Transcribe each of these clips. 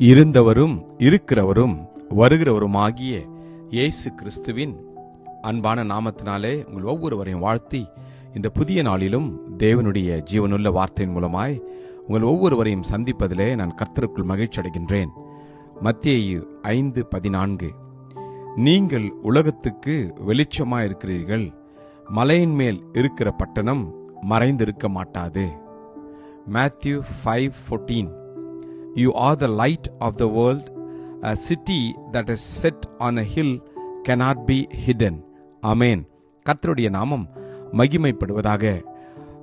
இருந்தவரும் இருக்கிறவரும் வருகிறவருமாகிய இயேசு கிறிஸ்துவின் அன்பான நாமத்தினாலே உங்கள் ஒவ்வொருவரையும் வாழ்த்தி இந்த புதிய நாளிலும் தேவனுடைய ஜீவனுள்ள வார்த்தையின் மூலமாய் உங்கள் ஒவ்வொருவரையும் சந்திப்பதிலே நான் கர்த்தருக்குள் மகிழ்ச்சி அடைகின்றேன். மத்திய ஐந்து பதினான்கு. நீங்கள் உலகத்துக்கு வெளிச்சமாயிருக்கிறீர்கள். மலையின் மேல் இருக்கிற பட்டணம் மறைந்திருக்க மாட்டாது. Matthew five fourteen. You are the light of the world a city that is set on a hill cannot be hidden. அமேன் கர்த்தருடைய நாமம் மகிமைப்படுவதாக.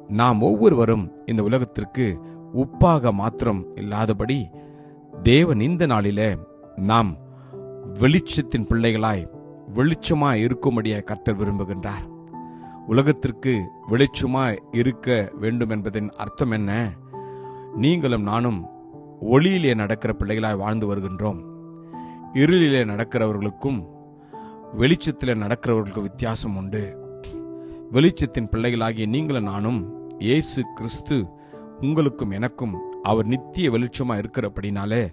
நாம் ஒவ்வொருவரும் இந்த உலகத்திற்கு உப்பாக மாத்திரம் இல்லாதபடி தேவன் இந்த நாளிலே நாம் வெளிச்சத்தின் பிள்ளைகளாய் வெளிச்சமாய் இருக்கும்படியாய் கர்த்தர் விரும்புகின்றார். உலகத்திற்கு வெளிச்சமாய் இருக்க வேண்டும் என்பதன் அர்த்தம் என்ன? நீங்களும் நானும் ஒளியிலே நடக்கிற பிள்ளைகளாய் வாழ்ந்து வருகின்றோம். இருளிலே நடக்கிறவர்களுக்கும் வெளிச்சத்தில் நடக்கிறவர்களுக்கும் வித்தியாசம் உண்டு. வெளிச்சத்தின் பிள்ளைகளாகிய நீங்களும் நானும் இயேசு கிறிஸ்து உங்களுக்கும் எனக்கும் அவர் நித்திய வெளிச்சமாக இருக்கிறபடினாலே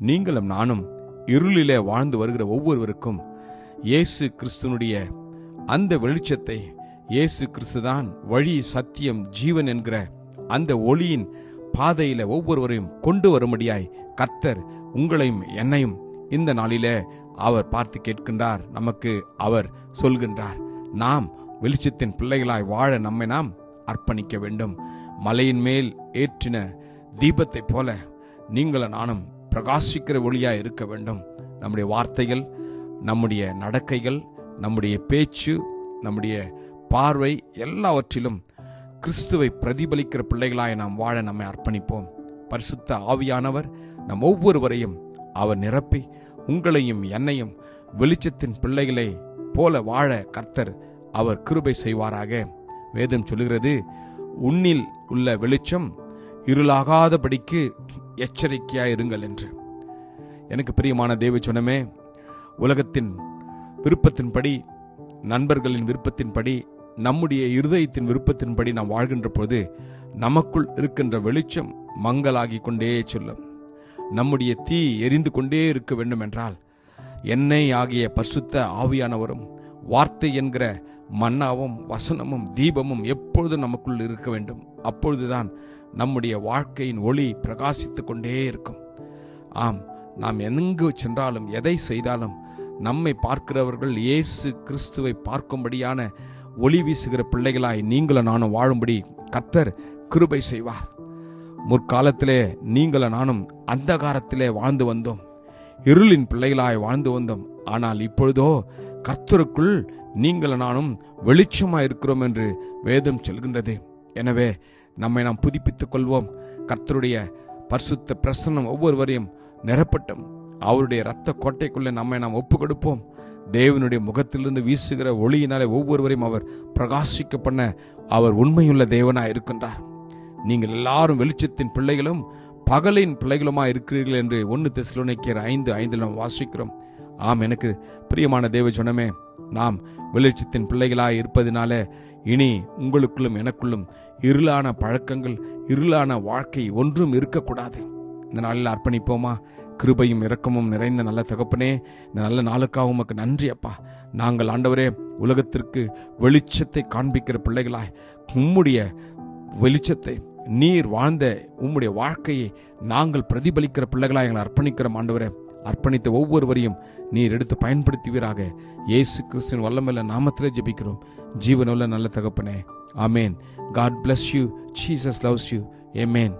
நீங்களும் நானும் இருளிலே வாழ்ந்து வருகிற ஒவ்வொருவருக்கும் இயேசு கிறிஸ்துனுடைய அந்த வெளிச்சத்தை இயேசு கிறிஸ்து தான் வழி சத்தியம் ஜீவன் என்கிற அந்த ஒளியின் பாதையில ஒவ்வொருவரையும் கொண்டு வரும்படியாய் கத்தர் உங்களையும் என்னையும் இந்த நாளிலே அவர் பார்த்து கேட்கின்றார். நமக்கு அவர் சொல்கின்றார். நாம் வெளிச்சத்தின் பிள்ளைகளாய் வாழ நம்மை நாம் அர்ப்பணிக்க வேண்டும். மலையின் மேல் ஏற்றின தீபத்தைப் போல நீங்கள நானும் பிரகாசிக்கிற ஒளியாய் இருக்க வேண்டும். நம்முடைய வார்த்தைகள் நம்முடைய நடக்கைகள் நம்முடைய பேச்சு நம்முடைய பார்வை எல்லாவற்றிலும் கிறிஸ்துவை பிரதிபலிக்கிற பிள்ளைகளாய் நாம் வாழ நம்மை அர்ப்பணிப்போம். பரிசுத்த ஆவியானவர் நம் ஒவ்வொருவரையும் அவர் நிரப்பி உங்களையும் என்னையும் வெளிச்சத்தின் பிள்ளைகளை போல வாழ கர்த்தர் அவர் கிருபை செய்வாராக. வேதம் சொல்லுகிறது உன்னில் உள்ள வெளிச்சம் இருளாகாதபடிக்கு எச்சரிக்கையாக இருங்கள் என்று. எனக்கு பிரியமான தேவ சொன்னமே உலகத்தின் விருப்பத்தின்படி நண்பர்களின் விருப்பத்தின்படி நம்முடைய இருதயத்தின் விருப்பத்தின்படி நாம் வாழ்கின்ற பொழுது நமக்குள் இருக்கின்ற வெளிச்சம் மங்கலாகி கொண்டே சொல்லும். நம்முடைய தீ எரிந்து கொண்டே இருக்க வேண்டும் என்றால் எண்ணெய் ஆகிய பசுத்த ஆவியானவரும் வார்த்தை என்கிற மன்னாவும் வசனமும் தீபமும் எப்பொழுதும் நமக்குள் இருக்க வேண்டும்? அப்பொழுதுதான் நம்முடைய வாழ்க்கையின் ஒளி பிரகாசித்து கொண்டே இருக்கும். ஆம் நாம் எங்கு சென்றாலும் எதை செய்தாலும் நம்மை பார்க்கிறவர்கள் இயேசு கிறிஸ்துவை பார்க்கும்படியான ஒளி வீசுகிற பிள்ளைகளாய் நீங்களும் நானும் வாழும்படி கத்தர் கிருபை செய்வார். முற்காலத்திலே நீங்களும் நானும் அந்தகாரத்திலே வாழ்ந்து வந்தோம். இருளின் பிள்ளைகளாய் வாழ்ந்து வந்தோம். ஆனால் இப்பொழுதோ கர்த்தருக்குள் நீங்களும் நானும் வெளிச்சமாக இருக்கிறோம் என்று வேதம் சொல்கின்றது. எனவே நம்மை நாம் புதுப்பித்துக் கொள்வோம். கர்த்தருடைய பரிசுத்த பிரசன்னம் ஒவ்வொருவரையும் நிரப்பட்டும். அவருடைய இரத்த கோட்டைக்குள்ளே நம்மை நாம் ஒப்பு கொடுப்போம் தேவனுடைய முகத்திலிருந்து வீசுகிற ஒளியினாலே ஒவ்வொருவரையும் அவர் பிரகாசிக்க பண்ண அவர் உண்மையுள்ள தேவனாக இருக்கின்றார். நீங்கள் எல்லாரும் வெளிச்சத்தின் பிள்ளைகளும் பகலின் பிள்ளைகளுமா இருக்கிறீர்கள் என்று ஒன்று தெசலோனிக்கர் ஐந்து ஐந்தில் நாம் வாசிக்கிறோம். ஆம் எனக்கு பிரியமான தேவ சொன்னமே நாம் வெளிச்சத்தின் பிள்ளைகளாக இருப்பதினால இனி உங்களுக்குள்ளும் எனக்குள்ளும் இருளான பழக்கங்கள் இருளான வாழ்க்கை ஒன்றும் இருக்கக்கூடாது. இந்த நாளில் அர்ப்பணிப்போமா? கிருபையும் இரக்கமும் நிறைந்த நல்ல தகப்பனே இந்த நல்ல நாளுக்காக உமக்கு நன்றி அப்பா. நாங்கள் ஆண்டவரே உலகத்திற்கு வெளிச்சத்தை காண்பிக்கிற பிள்ளைகளாய் உம்முடைய வெளிச்சத்தை நீர் வாழ்ந்த உம்முடைய வாழ்க்கையை நாங்கள் பிரதிபலிக்கிற பிள்ளைகளாய் எங்களை அர்ப்பணிக்கிறோம் ஆண்டவரே. அர்ப்பணித்த ஒவ்வொருவரையும் நீர் எடுத்து பயன்படுத்துவீராக. இயேசு கிறிஸ்தின் வல்லமல்ல நாமத்திலே ஜெபிக்கிறோம். ஜீவனுள்ள நல்ல தகப்பனே. ஆமேன். God bless you Jesus loves you amen